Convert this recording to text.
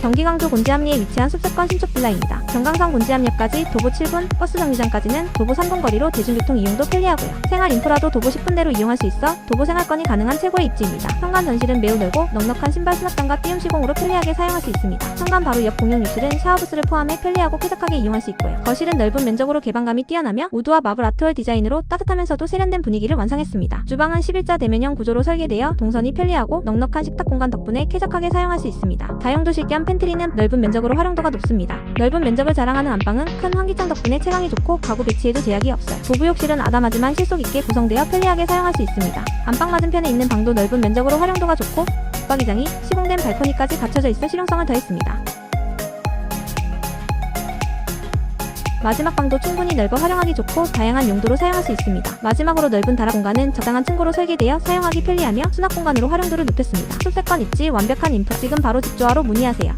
경기 강주 곤지암리에 위치한 숲세권 신축 빌라입니다. 경강선 곤지암역까지 도보 7분, 버스 정류장까지는 도보 3분 거리로 대중교통 이용도 편리하고요. 생활 인프라도 도보 10분대로 이용할 수 있어 도보 생활권이 가능한 최고의 입지입니다. 현관 전실은 매우 넓고 넉넉한 신발 수납장과 띄움 시공으로 편리하게 사용할 수 있습니다. 현관 바로 옆 공용 욕실은 샤워부스를 포함해 편리하고 쾌적하게 이용할 수 있고요. 거실은 넓은 면적으로 개방감이 뛰어나며 우드와 마블 아트월 디자인으로 따뜻하면서도 세련된 분위기를 완성했습니다. 주방은 11자 대면형 구조로 설계되어 동선이 편리하고 넉넉한 식탁 공간 덕분에 쾌적하게 사용할 수 있습니다. 다용도실 겸 팬트리는 넓은 면적으로 활용도가 높습니다. 넓은 면적을 자랑하는 안방은 큰 환기창 덕분에 채광이 좋고 가구 배치에도 제약이 없어요. 부부 욕실은 아담하지만 실속 있게 구성되어 편리하게 사용할 수 있습니다. 안방 맞은편에 있는 방도 넓은 면적으로 활용도가 좋고 붙박이장이 시공된 발코니까지 갖춰져 있어 실용성을 더했습니다. 마지막 방도 충분히 넓어 활용하기 좋고 다양한 용도로 사용할 수 있습니다. 마지막으로 넓은 다락 공간은 적당한 층고로 설계되어 사용하기 편리하며 수납 공간으로 활용도를 높였습니다. 숲세권 입지 완벽한 인프 지금 바로 집조화로 문의하세요.